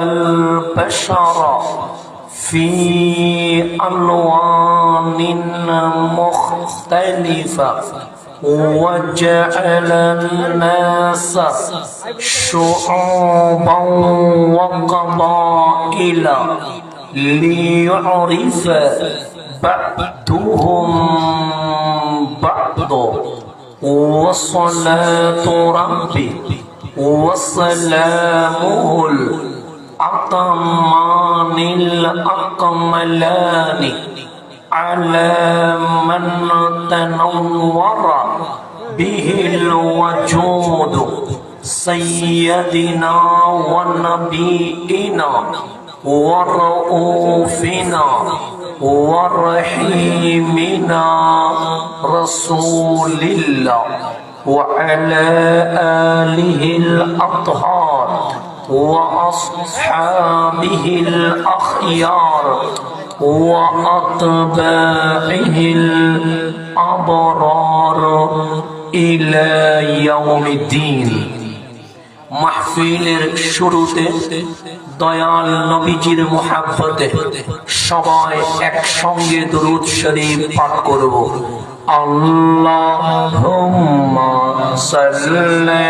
البشر في ألوان مختلفة وجعل الناس شعوبا وقبائل ليعرف بعضهم بعض. وصلاة ربي وسلامه الأطمان الأكملان على من تنور به الوجود سيدنا ونبينا ورؤوفنا ورحيمنا رسول الله وعلى آله الأطهار وأصحابه الأخيار وأتباعه الأبرار إلى يوم الدين মাহফিলের শুরুতে দয়াল নবীজির মোহাব্বতে সবাই একসঙ্গে দরুদ শরীফ পাঠ করব আল্লাহুম্মা সাল্লি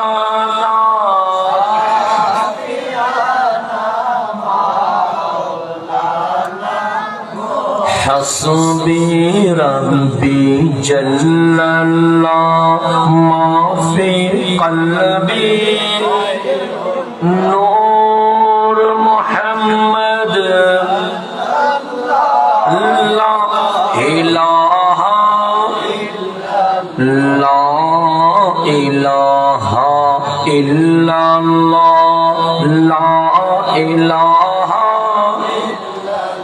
حسبي ربي جل الله ما في قلبي نور محمد لا إله لا إله إلا الله لا إله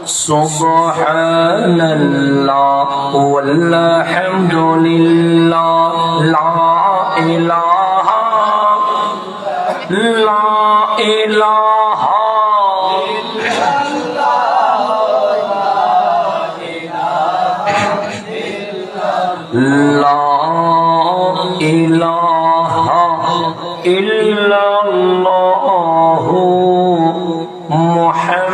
سبحان الله والحمد لله لا إله لا إله لا إله إلا الله محمد